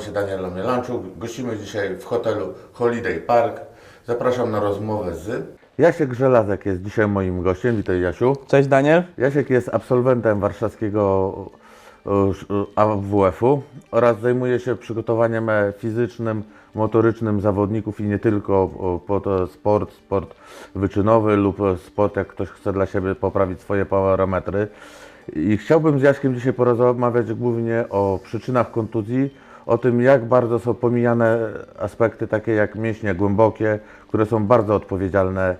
Nazywam się Daniel Omielanczuk. Gościmy dzisiaj w hotelu Holiday Park. Zapraszam na rozmowę z... Jasiek Żelazek jest dzisiaj moim gościem. Witaj Jasiu. Cześć Daniel. Jasiek jest absolwentem warszawskiego e, e, AWF-u oraz zajmuje się przygotowaniem fizycznym, motorycznym zawodników i nie tylko e, po to sport, sport wyczynowy lub sport, jak ktoś chce dla siebie poprawić swoje parametry. I chciałbym z Jaśkiem dzisiaj porozmawiać głównie o przyczynach kontuzji, o tym jak bardzo są pomijane aspekty takie jak mięśnie głębokie, które są bardzo odpowiedzialne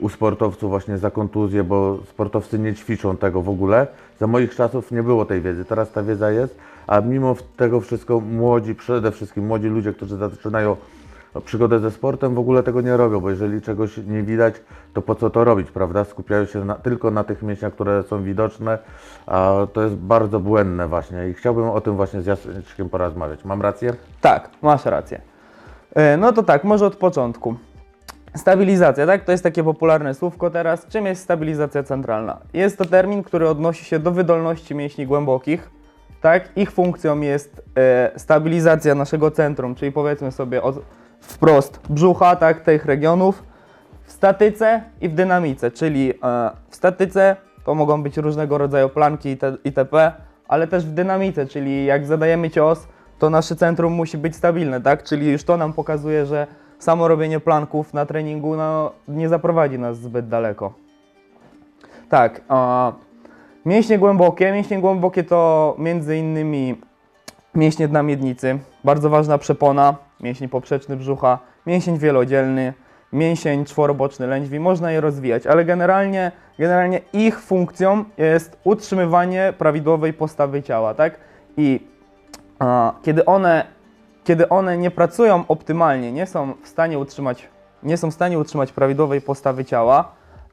u sportowców właśnie za kontuzję, bo sportowcy nie ćwiczą tego w ogóle. Za moich czasów nie było tej wiedzy, teraz ta wiedza jest, a mimo tego wszystko młodzi, przede wszystkim młodzi ludzie, którzy zaczynają przygodę ze sportem, w ogóle tego nie robią, bo jeżeli czegoś nie widać, to po co to robić, prawda? Skupiają się na, tylko na tych mięśniach, które są widoczne, a to jest bardzo błędne właśnie i chciałbym o tym właśnie z Jackiem porozmawiać. Mam rację? Tak, masz rację. E, No to tak, może od początku. Stabilizacja, tak? To jest takie popularne słówko teraz. Czym jest stabilizacja centralna? Jest to termin, który odnosi się do wydolności mięśni głębokich. Tak? Ich funkcją jest e, stabilizacja naszego centrum, czyli powiedzmy sobie od, wprost brzucha, tak? Tych regionów w statyce i w dynamice, czyli e, w statyce to mogą być różnego rodzaju planki it- itp., ale też w dynamice, czyli jak zadajemy cios, to nasze centrum musi być stabilne, tak? Czyli już to nam pokazuje, że samo robienie planków na treningu no, nie zaprowadzi nas zbyt daleko. Tak, mięśnie głębokie. Mięśnie głębokie to między innymi mięśnie dna miednicy, bardzo ważna przepona, mięsień poprzeczny brzucha, mięsień wielodzielny, mięsień czworoboczny lędźwi. Można je rozwijać, ale generalnie, generalnie ich funkcją jest utrzymywanie prawidłowej postawy ciała, tak? I a, kiedy one, kiedy one nie pracują optymalnie, nie są w stanie utrzymać, nie są w stanie utrzymać prawidłowej postawy ciała,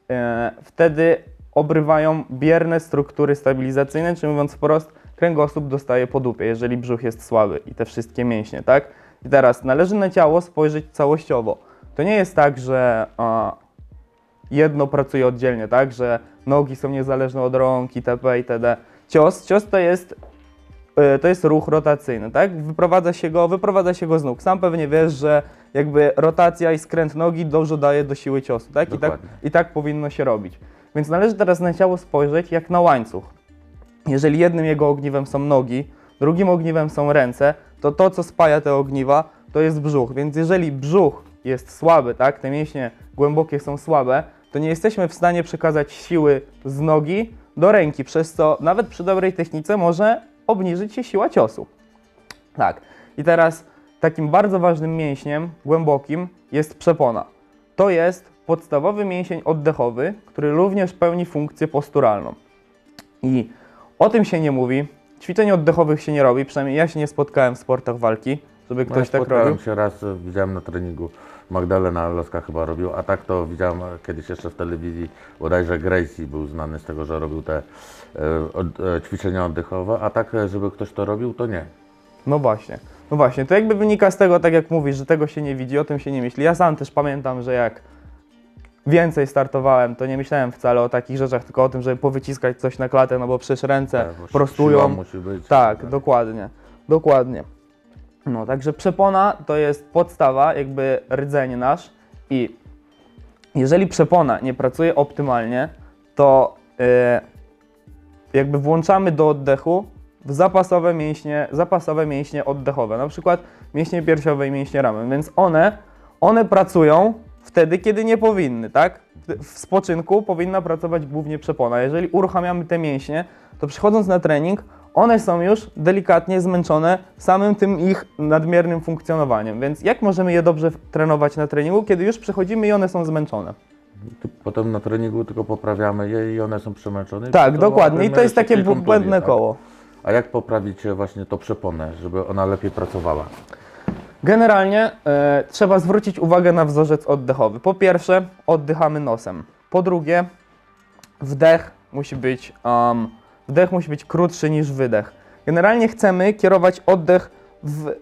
e, wtedy obrywają bierne struktury stabilizacyjne, czyli mówiąc wprost, kręgosłup dostaje po dupie, jeżeli brzuch jest słaby i te wszystkie mięśnie, tak? I teraz należy na ciało spojrzeć całościowo. To nie jest tak, że a, jedno pracuje oddzielnie, tak? Że nogi są niezależne od rąk itp. itd. Cios, cios to jest e, to jest ruch rotacyjny, tak? Wyprowadza się go, wyprowadza się go z nóg. Sam pewnie wiesz, że jakby rotacja i skręt nogi dużo daje do siły ciosu, tak? I tak. I tak powinno się robić. Więc należy teraz na ciało spojrzeć jak na łańcuch. Jeżeli jednym jego ogniwem są nogi, drugim ogniwem są ręce, to to, co spaja te ogniwa, to jest brzuch. Więc jeżeli brzuch jest słaby, tak, te mięśnie głębokie są słabe, to nie jesteśmy w stanie przekazać siły z nogi do ręki, przez co nawet przy dobrej technice może obniżyć się siła ciosu. Tak. I teraz takim bardzo ważnym mięśniem głębokim jest przepona. To jest podstawowy mięsień oddechowy, który również pełni funkcję posturalną. I o tym się nie mówi. Ćwiczeń oddechowych się nie robi, przynajmniej ja się nie spotkałem w sportach walki, żeby No, ktoś tak spotkałem robił. się raz, widziałem na treningu, Magdalena Loska chyba robił, a tak to widziałem kiedyś jeszcze w telewizji, bodajże Gracie był znany z tego, że robił te e, e, ćwiczenia oddechowe, a tak, e, żeby ktoś to robił, to nie. No właśnie. No właśnie, to jakby wynika z tego, tak jak mówisz, że tego się nie widzi, o tym się nie myśli. Ja sam też pamiętam, że jak więcej startowałem, to nie myślałem wcale o takich rzeczach, tylko o tym, żeby powyciskać coś na klatę, no bo przecież ręce Tak, bo prostują. musi być. Tak, dokładnie. Dokładnie. No, także przepona to jest podstawa, jakby rdzenie nasz i jeżeli przepona nie pracuje optymalnie, to yy, jakby włączamy do oddechu w zapasowe mięśnie, zapasowe mięśnie oddechowe, na przykład mięśnie piersiowe i mięśnie ramion, więc one, one pracują wtedy, kiedy nie powinny, tak? W spoczynku powinna pracować głównie przepona. Jeżeli uruchamiamy te mięśnie, to przychodząc na trening, one są już delikatnie zmęczone samym tym ich nadmiernym funkcjonowaniem. Więc jak możemy je dobrze trenować na treningu, kiedy już przychodzimy i one są zmęczone? Potem na treningu tylko poprawiamy je i one są przemęczone. Tak, dokładnie. I to jest takie błędne tak? koło. A jak poprawić właśnie to przeponę, żeby ona lepiej pracowała? Generalnie e, trzeba zwrócić uwagę na wzorzec oddechowy. Po pierwsze, oddychamy nosem. Po drugie, wdech musi być, um, wdech musi być krótszy niż wydech. Generalnie chcemy kierować oddech w, e,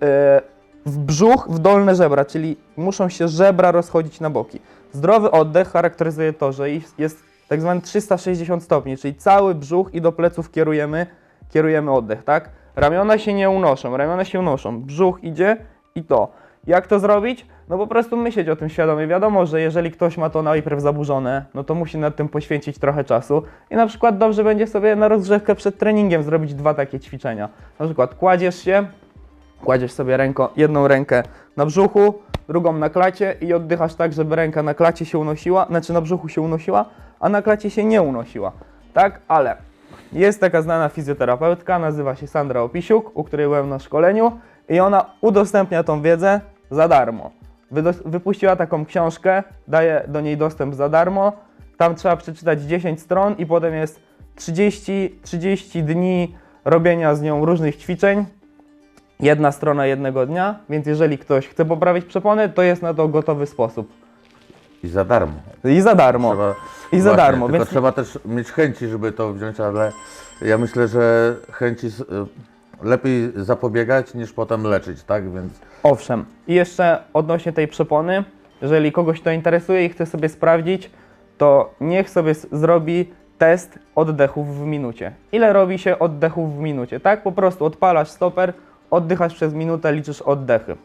w brzuch, w dolne żebra, czyli muszą się żebra rozchodzić na boki. Zdrowy oddech charakteryzuje to, że jest- tak zwany 360 stopni, czyli cały brzuch i do pleców kierujemy, kierujemy oddech, tak? Ramiona się nie unoszą, ramiona się unoszą, brzuch idzie i to. Jak to zrobić? No po prostu myśleć o tym świadomie. Wiadomo, że jeżeli ktoś ma to najpierw zaburzone, no to musi nad tym poświęcić trochę czasu. I na przykład dobrze będzie sobie na rozgrzewkę przed treningiem zrobić dwa takie ćwiczenia. Na przykład kładziesz się, kładziesz sobie ręko, jedną rękę na brzuchu, drugą na klacie i oddychasz tak, żeby ręka na klacie się unosiła, znaczy na brzuchu się unosiła, a na klacie się nie unosiła. Tak, ale jest taka znana fizjoterapeutka, nazywa się Sandra Opisiuk, u której byłem na szkoleniu i ona udostępnia tą wiedzę za darmo. Wypuściła taką książkę, daje do niej dostęp za darmo. Tam trzeba przeczytać 10 stron i potem jest 30, 30 dni robienia z nią różnych ćwiczeń. Jedna strona jednego dnia, więc jeżeli ktoś chce poprawić przepony, to jest na to gotowy sposób. I za darmo. I za darmo. Trzeba, I za darmo, Tylko więc- trzeba też mieć chęci, żeby to wziąć, ale ja myślę, że chęci lepiej zapobiegać niż potem leczyć, tak? Więc Owszem. I jeszcze odnośnie tej przepony, jeżeli kogoś to interesuje i chce sobie sprawdzić, to niech sobie zrobi test oddechów w minucie. Ile robi się oddechów w minucie? Tak, po prostu odpalasz stoper, oddychasz przez minutę, liczysz oddechy.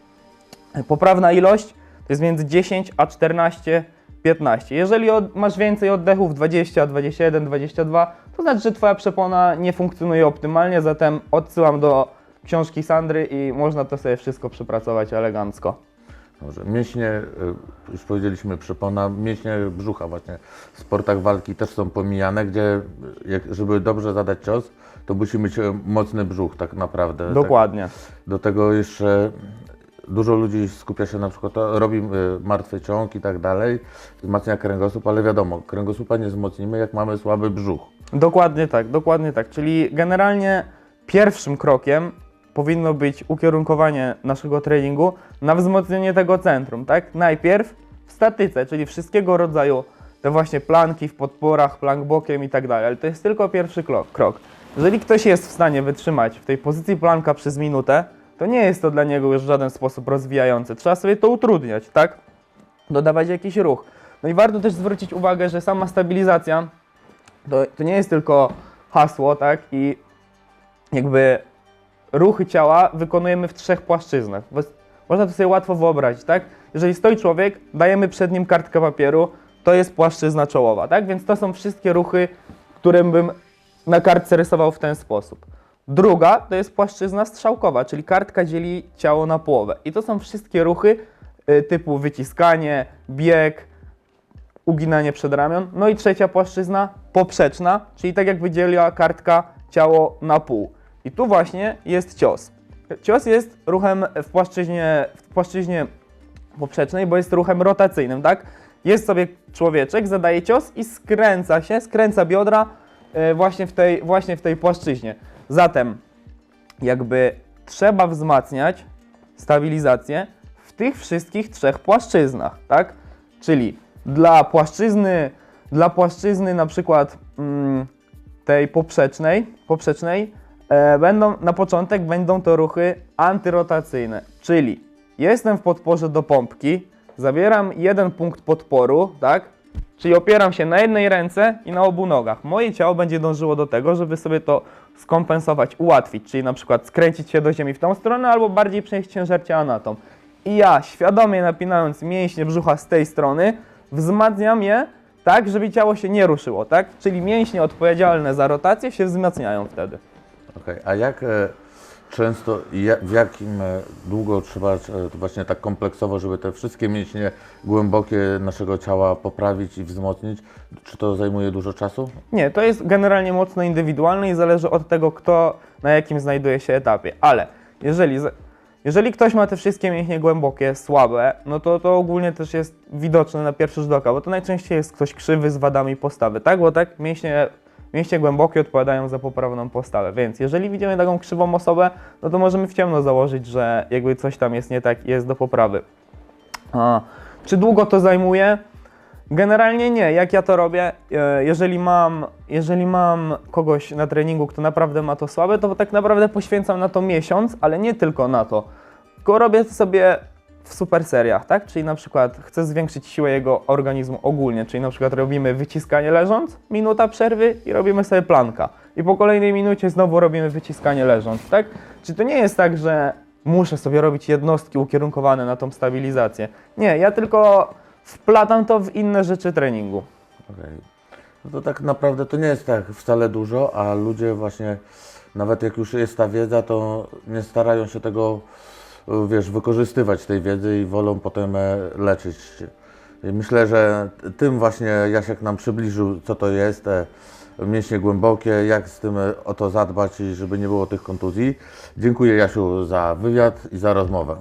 Poprawna ilość to jest między 10 a 14, 15. Jeżeli od, masz więcej oddechów 20, 21, 22, to znaczy, że Twoja przepona nie funkcjonuje optymalnie, zatem odsyłam do książki Sandry i można to sobie wszystko przepracować elegancko. Dobrze. Mięśnie, y, już powiedzieliśmy, przepona, mięśnie brzucha właśnie w sportach walki też są pomijane, gdzie y, jak, żeby dobrze zadać cios, to musi mieć y, mocny brzuch tak naprawdę. Tak, Dokładnie. do tego jeszcze dużo ludzi skupia się na przykład, to robi y, martwy ciąg i tak dalej, wzmacnia kręgosłup, ale wiadomo, kręgosłupa nie wzmocnimy, jak mamy słaby brzuch. Dokładnie tak, dokładnie tak. Czyli generalnie pierwszym krokiem powinno być ukierunkowanie naszego treningu na wzmocnienie tego centrum, tak? Najpierw w statyce, czyli wszystkiego rodzaju te właśnie planki w podporach, plank bokiem i tak dalej, ale to jest tylko pierwszy krok. Jeżeli ktoś jest w stanie wytrzymać w tej pozycji planka przez minutę, to nie jest to dla niego już w żaden sposób rozwijające. Trzeba sobie to utrudniać, tak? Dodawać jakiś ruch. No i warto też zwrócić uwagę, że sama stabilizacja to, to nie jest tylko hasło, tak? I jakby ruchy ciała wykonujemy w trzech płaszczyznach. Można to sobie łatwo wyobrazić, tak? Jeżeli stoi człowiek, dajemy przed nim kartkę papieru, to jest płaszczyzna czołowa, tak? Więc to są wszystkie ruchy, które bym na kartce rysował w ten sposób. Druga to jest płaszczyzna strzałkowa, czyli kartka dzieli ciało na połowę. I to są wszystkie ruchy y, typu wyciskanie, bieg, uginanie przedramion. No i trzecia płaszczyzna poprzeczna, czyli tak jak wydzieliła kartka ciało na pół. I tu właśnie jest cios. Cios jest ruchem w płaszczyźnie, w płaszczyźnie poprzecznej, bo jest ruchem rotacyjnym, tak? Jest sobie człowieczek, zadaje cios i skręca się, skręca biodra e, właśnie w tej, właśnie w tej płaszczyźnie. Zatem jakby trzeba wzmacniać stabilizację w tych wszystkich trzech płaszczyznach, tak? Czyli dla płaszczyzny, dla płaszczyzny na przykład mm, tej poprzecznej, poprzecznej e, będą na początek będą to ruchy antyrotacyjne, czyli jestem w podporze do pompki, zabieram jeden punkt podporu, tak? Czyli opieram się na jednej ręce i na obu nogach. Moje ciało będzie dążyło do tego, żeby sobie to skompensować, ułatwić, czyli na przykład skręcić się do ziemi w tą stronę albo bardziej przenieść ciężar ciała na tą. I ja świadomie napinając mięśnie brzucha z tej strony, wzmacniam je tak, żeby ciało się nie ruszyło, tak? Czyli mięśnie odpowiedzialne za rotację się wzmacniają wtedy. Okej, A jak e, często w jakim e, długo trzeba e, właśnie tak kompleksowo, żeby te wszystkie mięśnie głębokie naszego ciała poprawić i wzmocnić? Czy to zajmuje dużo czasu? Nie, to jest generalnie mocno indywidualne i zależy od tego, kto na jakim znajduje się etapie. Ale jeżeli, jeżeli ktoś ma te wszystkie mięśnie głębokie, słabe, no to to ogólnie też jest widoczne na pierwszy rzut oka, bo to najczęściej jest ktoś krzywy z wadami postawy, tak? Bo tak mięśnie, mięśnie głębokie odpowiadają za poprawną postawę, więc jeżeli widzimy taką krzywą osobę, no to możemy w ciemno założyć, że jakby coś tam jest nie tak i jest do poprawy. A, czy długo to zajmuje? Generalnie nie. Jak ja to robię, e, jeżeli mam, jeżeli mam kogoś na treningu, kto naprawdę ma to słabe, to tak naprawdę poświęcam na to miesiąc, ale nie tylko na to. Tylko robię sobie w super seriach, tak? Czyli na przykład chcę zwiększyć siłę jego organizmu ogólnie, czyli na przykład robimy wyciskanie leżąc, minuta przerwy i robimy sobie planka. i po kolejnej minucie znowu robimy wyciskanie leżąc, tak? Czy to nie jest tak, że muszę sobie robić jednostki ukierunkowane na tą stabilizację? Nie, ja tylko wplatam to w inne rzeczy treningu. Okej. No to tak naprawdę to nie jest tak wcale dużo, a ludzie właśnie, nawet jak już jest ta wiedza, to nie starają się tego, wiesz, wykorzystywać tej wiedzy i wolą potem e, leczyć. I myślę, że tym właśnie Jasiek nam przybliżył, co to jest, te mięśnie głębokie, jak z tym e, o to zadbać i żeby nie było tych kontuzji. Dziękuję Jasiu za wywiad i za rozmowę.